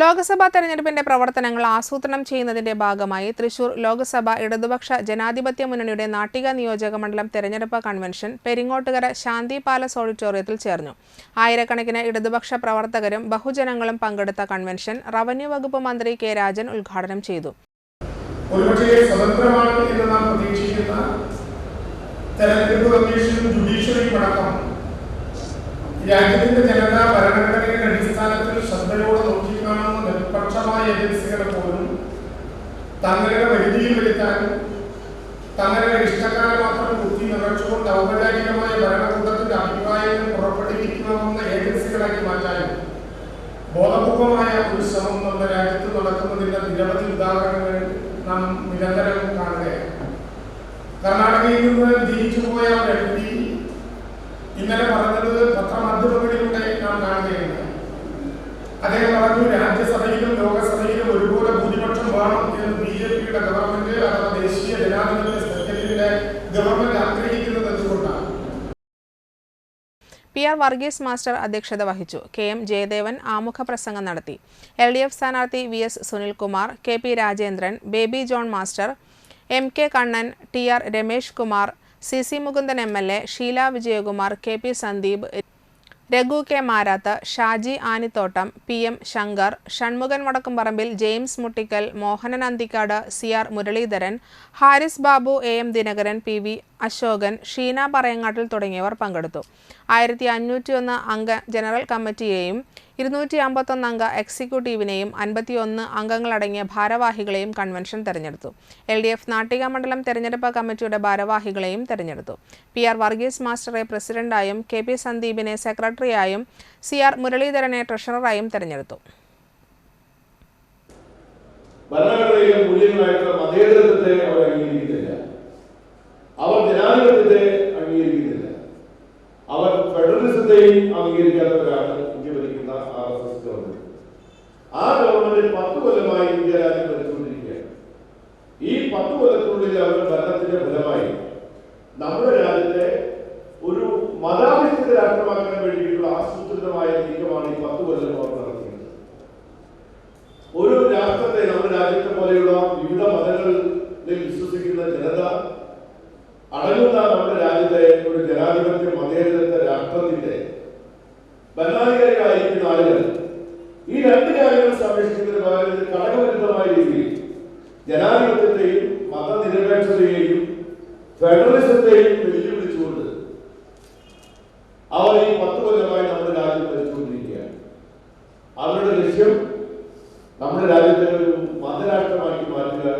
ലോക്സഭാ തെരഞ്ഞെടുപ്പിന്റെ പ്രവർത്തനങ്ങൾ ആസൂത്രണം ചെയ്യുന്നതിന്റെ ഭാഗമായി തൃശൂർ ലോക്സഭ ഇടതുപക്ഷ ജനാധിപത്യ മുന്നണിയുടെ നാട്ടിക നിയോജക മണ്ഡലം തെരഞ്ഞെടുപ്പ് കൺവെൻഷൻ പെരിങ്ങോട്ടുകര ശാന്തി പാലസ് ഓഡിറ്റോറിയത്തിൽ ചേർന്നു. ആയിരക്കണക്കിന് ഇടതുപക്ഷ പ്രവർത്തകരും ബഹുജനങ്ങളും പങ്കെടുത്ത കൺവെൻഷൻ റവന്യൂ വകുപ്പ് മന്ത്രി കെ രാജൻ ഉദ്ഘാടനം ചെയ്തു. തെരഞ്ഞെടുപ്പ് രാജ്യത്തിന്റെ ജനത ഭരണഘടനയുടെ അടിസ്ഥാനത്തിൽ ശ്രദ്ധയോടെ ഏജൻസികളെ പോലും തങ്ങളുടെ പരിധിയിൽ വരുത്താനും തങ്ങളുടെ ഇഷ്ടക്കാരെ മാത്രം കുത്തി നിറച്ചുകൊണ്ട് ഔപചാരികമായ ഭരണകൂടത്തിന്റെ അഭിപ്രായങ്ങൾ പുറപ്പെടുവിക്കണമെന്ന ഏജൻസികളാക്കി മാറ്റാനും ബോധപൂർവമായ ഒരു ശ്രമം നമ്മുടെ രാജ്യത്ത് നടക്കുന്നതിന്റെ നിരവധി ഉദാഹരണങ്ങൾ നാം നിരന്തരം കാണുകയാണ്. കർണാടകയിൽ നിന്ന് തിരിച്ചു പോയ ഒരു എം പി ഇന്നലെ പറഞ്ഞത് പത്രമാധ്യമങ്ങളിലൂടെ നാം കാണുകയാണ്. അദ്ദേഹം പറഞ്ഞു രാജ്യസഭയിലും ലോകസഭയിലും ഒരുപോലെ ഭൂരിപക്ഷം വേണം എന്ന് ബി ജെ പിയുടെ ഗവൺമെന്റ് അഥവാ ദേശീയ ജനാധിപത്യ സഖ്യത്തിന്റെ ഗവൺമെന്റ് ആഗ്രഹിക്കുന്നത് എന്തുകൊണ്ടാണ്? പി ആർ വർഗീസ് മാസ്റ്റർ അധ്യക്ഷത വഹിച്ചു. കെ എം ജയദേവൻ ആമുഖ പ്രസംഗം നടത്തി. എൽ ഡി എഫ് സ്ഥാനാർത്ഥി V S Sunilkumar K P Rajendran Baby John master M K Kannan T R Ramesh Kumar C C Mukundan M L A Sheela Vijayakumar K P Sandeep Raghu K Marath Shaji Anithottam P M Shankar Shanmukhan Vadakkumparambil James Muttikkal Mohanan Anthikkad C R Muraleedharan Haris Babu A M Dinakaran P V Ashokan Sheena Parayangattil തുടങ്ങിയവർ പങ്കെടുത്തു. ആയിരത്തി അഞ്ഞൂറ്റിയൊന്ന് അംഗ general കമ്മിറ്റിയെയും ഇരുന്നൂറ്റി അമ്പത്തൊന്ന് അംഗ എക്സിക്യൂട്ടീവിനെയും അൻപത്തിയൊന്ന് അംഗങ്ങളടങ്ങിയ ഭാരവാഹികളെയും കൺവെൻഷൻ തെരഞ്ഞെടുത്തു. എൽ ഡി എഫ് നാട്ടിക മണ്ഡലം തെരഞ്ഞെടുപ്പ് കമ്മിറ്റിയുടെ ഭാരവാഹികളെയും തെരഞ്ഞെടുത്തു. പി ആർ വർഗീസ് മാസ്റ്ററെ പ്രസിഡന്റായും കെ പി സന്ദീപിനെ സെക്രട്ടറിയായും സി ആർ മുരളീധരനെ ട്രഷററായും തെരഞ്ഞെടുത്തു. അവർ അവർ ജനാധിപത്യത്തെ അംഗീകരിക്കുന്നില്ല. അവർ ഫെഡറലിസത്തെയും അംഗീകരിക്കാത്തവരാണ് ഇന്ത്യ ഭരിക്കുന്ന ആർ എസ് എസ് ഗവൺമെന്റ് ആ ഗവൺമെന്റ് പത്ത് കൊല്ലമായി ഇന്ത്യ രാജ്യം ഭരിച്ചുകൊണ്ടിരിക്കുകയാണ്. ഈ പത്ത് കൊല്ലത്തിനുള്ളിൽ അവരുടെ ഭരണത്തിന്റെ ഫലമായി നമ്മുടെ രാജ്യത്തെ ഒരു മതാധിഷ്ഠിത രാഷ്ട്രമാക്കാൻ വേണ്ടിയിട്ടുള്ള ആസൂത്രിതമായ നീക്കമാണ് ഈ പത്ത് കൊല്ലം അവർ നടത്തിയത്. ഒരു രാഷ്ട്രത്തെ നമ്മുടെ രാജ്യത്തെ പോലെയുള്ള വിവിധ മതങ്ങളിൽ വിശ്വസിക്കുന്ന ജനത അടങ്ങുന്ന നമ്മുടെ രാജ്യത്തെ ഒരു ജനാധിപത്യ മതേതരത്വ രാഷ്ട്രത്തിന്റെ ഭരണാധികാരികളായിരിക്കുന്ന ആളുകൾ ഈ രണ്ട് കാര്യങ്ങൾ സംരക്ഷിക്കുന്നതിന് പകരം ഇത് ഘടകവിരുദ്ധമായ രീതിയിൽ ജനാധിപത്യത്തെയും മതനിരപേക്ഷതയെയും ഫെഡറലിസത്തെയും വെല്ലുവിളിച്ചുകൊണ്ട് അവർ ഈ പത്ത് കൊല്ലമായി നമ്മുടെ രാജ്യം ഭരിച്ചുകൊണ്ടിരിക്കുകയാണ്. അവരുടെ ലക്ഷ്യം നമ്മുടെ രാജ്യത്തെ ഒരു മതരാഷ്ട്രമാക്കി മാറ്റുക